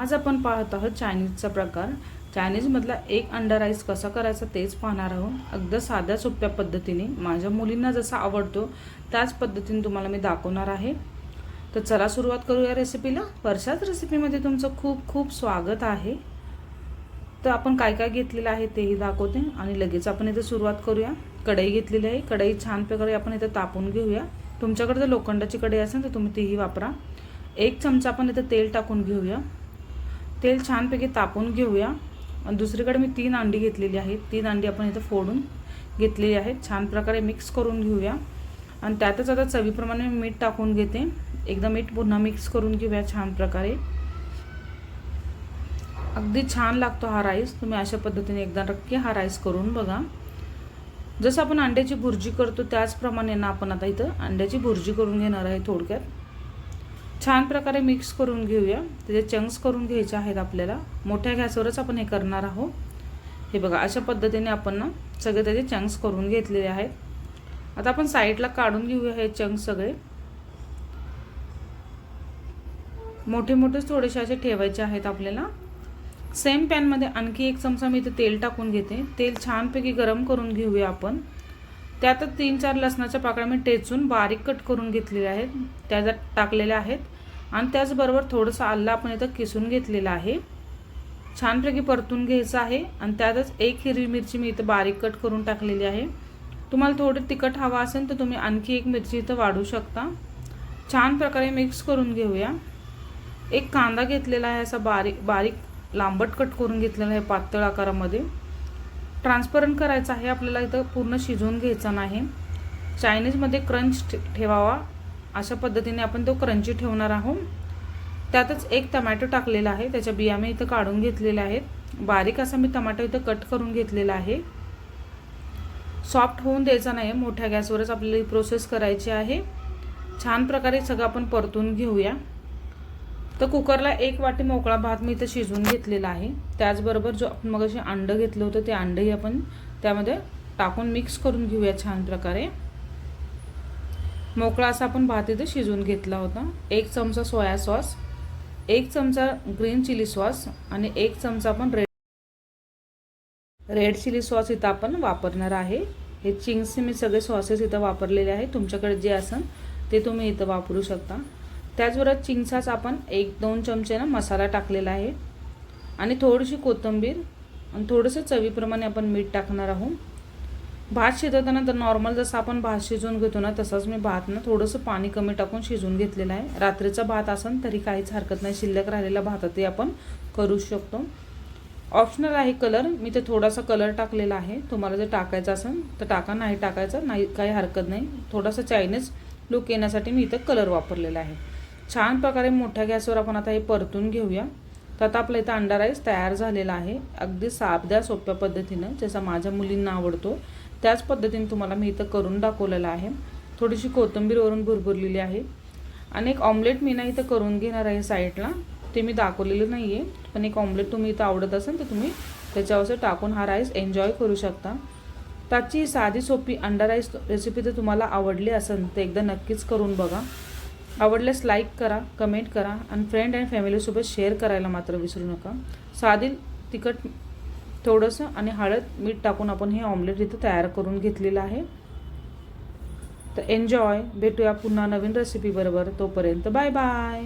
आज आपण पाहत आहोत चायनीजचा प्रकार. चायनीजमधला एक अंडा राईस कसा करायचा तेच पाहणार आहोत. अगदी साध्या सोप्या पद्धतीने. माझ्या मुलींना जसा आवडतो त्याच पद्धतीने तुम्हाला मी दाखवणार आहे. तर चला सुरुवात करूया रेसिपीला वर्षाच रेसिपीमध्ये तुमचं खूप खूप स्वागत आहे. तर आपण काय काय घेतलेलं आहे तेही दाखवते आणि लगेच आपण इथे सुरुवात करूया. कढई घेतलेली आहे. कढई छान प्रकारे आपण इथे तापून घेऊया. तुमच्याकडे जर लोखंडाची कढई असेल तर तुम्ही तीही वापरा. एक चमचा आपण इथे तेल टाकून घेऊया. तेल छानपैकी तापून घेऊया. आणि दुसरीकडे मी तीन अंडी घेतलेली आहेत. तीन अंडी आपण इथं फोडून घेतलेली आहेत. छान प्रकारे मिक्स करून घेऊया. आणि त्यातच आता चवीप्रमाणे मी मीठ टाकून घेते. एकदा मीठ पुन्हा मिक्स करून घेऊया छान प्रकारे. अगदी छान लागतो हा राईस. तुम्ही अशा पद्धतीने एकदा नक्की हा राईस करून बघा. जसं आपण अंड्याची भुर्जी करतो त्याचप्रमाणे ना आपण आता इथं अंड्याची भुर्जी करून घेणार आहे थोडक्यात. छान प्रकारे मिक्स करून घेऊया. त्याचे चंक्स करून घ्यायचे आहेत आपल्याला मोठ्या गॅसवरच आपण हे करणार आहोत. हे बघा अशा पद्धतीने आपण ना सगळे त्याचे चंक्स करून घेतलेले आहेत. आता आपण साईडला काढून घेऊया हे चंक्स सगळे. मोठे मोठेच थोडेसे असे ठेवायचे आहेत आपल्याला. सेम पॅनमध्ये आणखी एक चमचा मी इथे तेल टाकून घेते. तेल छानपैकी गरम करून घेऊया आपण. त्यातच तीन चार लसणाच्या पाकळ्या मी टेचून बारीक कट करून घेतलेल्या आहेत. त्याच्यात टाकलेल्या आहेत आणि त्याचबरोबर थोडंसं आल्ला आपण इथं किसून घेतलेलं आहे. छानपैकी परतून घ्यायचं आहे आणि त्यातच एक हिरवी मिरची मी इथं बारीक कट करून टाकलेली आहे. तुम्हाला थोडं तिखट हवा असेल तर तुम्ही आणखी एक मिरची इथं वाढू शकता. छान प्रकारे मिक्स करून घेऊया. एक कांदा घेतलेला आहे असा बारीक बारीक लांबट कट करून घेतलेला आहे पातळ आकारामध्ये. ट्रान्सपरंट करायचं आहे आपल्याला इथं पूर्ण शिजवून घ्यायचा नाही. चायनीजमध्ये क्रंच ठेवावा. अशा पद्धतीने आपण तो क्रंची ठेवणार आहोत. त्यातच एक टमॅटो टाकलेला आहे. त्याच्या बिया मी इथं काढून घेतलेल्या आहेत. बारीक असा मी टमाटो इथं कट करून घेतलेला आहे. सॉफ्ट होऊन द्यायचा नाही. मोठ्या गॅसवरच आपल्याला ही प्रोसेस करायची आहे. छान प्रकारे सगळं आपण परतून घेऊया. तर कुकरला एक वाटी मोकळा भात मी इथं शिजवून घेतलेला आहे. त्याचबरोबर जो आपण मग असे अंडं घेतलं होतं ते अंडंही आपण त्यामध्ये टाकून मिक्स करून घेऊया छान प्रकारे. मोकळा असा आपण भात इथं शिजवून घेतला होता. एक चमचा सोया सॉस एक चमचा ग्रीन चिली सॉस आणि एक चमचा आपण रेड रेड चिली सॉस इथं आपण वापरणार आहे. हे चिंग्सचे मी सगळे सॉसेस इथं वापरलेले आहे तुमच्याकडे जे असेल ते तुम्ही इथं वापरू शकता. त्याचबरोबर चिंचाच आपण एक दोन चमचे ना मसाला टाकलेला आहे. आणि थोडीशी कोथिंबीर आणि थोडंसं चवीप्रमाणे आपण मीठ टाकणार आहोत. भात शिजवताना तर नॉर्मल जसं आपण भात शिजवून घेतो ना तसंच मी भात ना थोडंसं पाणी कमी टाकून शिजवून घेतलेलं आहे. रात्रीचा भात असेल तरी काहीच हरकत नाही. शिल्लक राहिलेला भातातही आपण करू शकतो. ऑप्शनल आहे कलर मी ते थोडासा कलर टाकलेला आहे. तुम्हाला जर टाकायचा असेल तर टाका. नाही टाकायचं नाही काही हरकत नाही. थोडासा चायनीज लुक येण्यासाठी मी इथं कलर वापरलेला आहे. छान प्रकारे मोठ्या गॅसवर आपण आता हे परतून घेऊया. तर आता आपला इथं अंडा राईस तयार झालेला आहे. अगदी साध्या सोप्या पद्धतीनं जसा माझ्या मुलींना आवडतो. त्याच पद्धतीने तुम्हाला मी इथं करून दाखवलेलं आहे. थोडीशी कोथिंबीरवरून भुरभुरलेली आहे. आणि एक ऑमलेट मी ना इथं करून घेणार आहे साईडला. ते मी दाखवलेलं नाही आहे पण एक ऑमलेट तुम्ही इथं आवडत असेल तर तुम्ही त्याच्यावर टाकून हा राईस एन्जॉय करू शकता. त्याची साधी सोपी अंडा राईस रेसिपी जर तुम्हाला आवडली असेल तर एकदा नक्कीच करून बघा. आवडल्यास लाईक करा कमेंट करा आणि फ्रेंड अँड फॅमिलीसोबत शेअर करायला मात्र विसरू नका. साधी तिखट थोडंसं आणि हळद मीठ टाकून आपण हे ऑमलेट इथं तयार करून घेतलेलं आहे. तर एन्जॉय भेटूया पुन्हा नवीन रेसिपीबरोबर तोपर्यंत बाय बाय